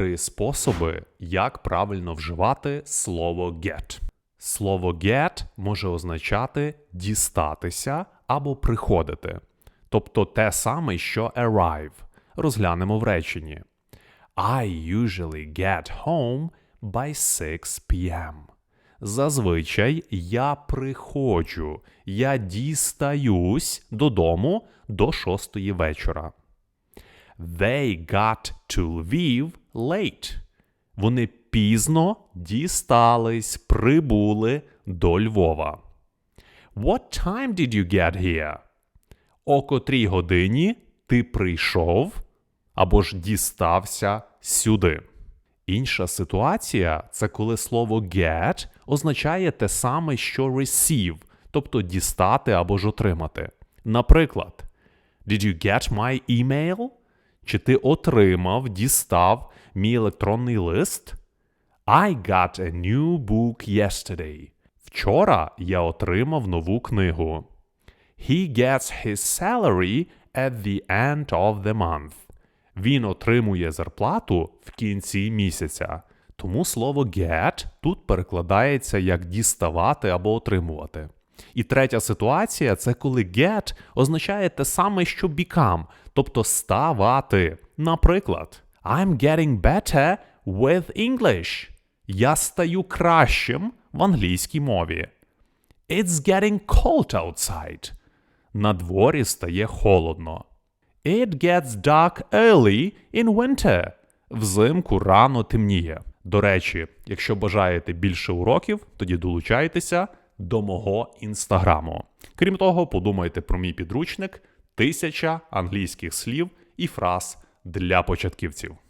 Три способи, як правильно вживати слово get. Слово get може означати дістатися або приходити, тобто те саме, що arrive. Розглянемо в реченні. I usually get home by 6 p.m. Зазвичай я приходжу, я дістаюсь додому до шостої вечора. They got to Lviv late. Вони пізно дістались, прибули до Львова. What time did you get here? О котрій годині ти прийшов або ж дістався сюди. Інша ситуація це коли слово get означає те саме, що receive, тобто дістати або ж отримати. Наприклад, Did you get my email? Чи ти отримав, дістав мій електронний лист? I got a new book yesterday. Вчора я отримав нову книгу. He gets his salary at the end of the month. Він отримує зарплату в кінці місяця. Тому слово get тут перекладається як діставати або отримувати. І третя ситуація це коли get означає те саме, що become, тобто ставати. Наприклад, I'm getting better with English. Я стаю кращим в англійській мові. It's getting cold outside. На дворі стає холодно. It gets dark early in winter. Взимку рано темніє. До речі, якщо бажаєте більше уроків, тоді долучайтеся до мого інстаграму. Крім того, подумайте про мій підручник тисяча англійських слів і фраз для початківців.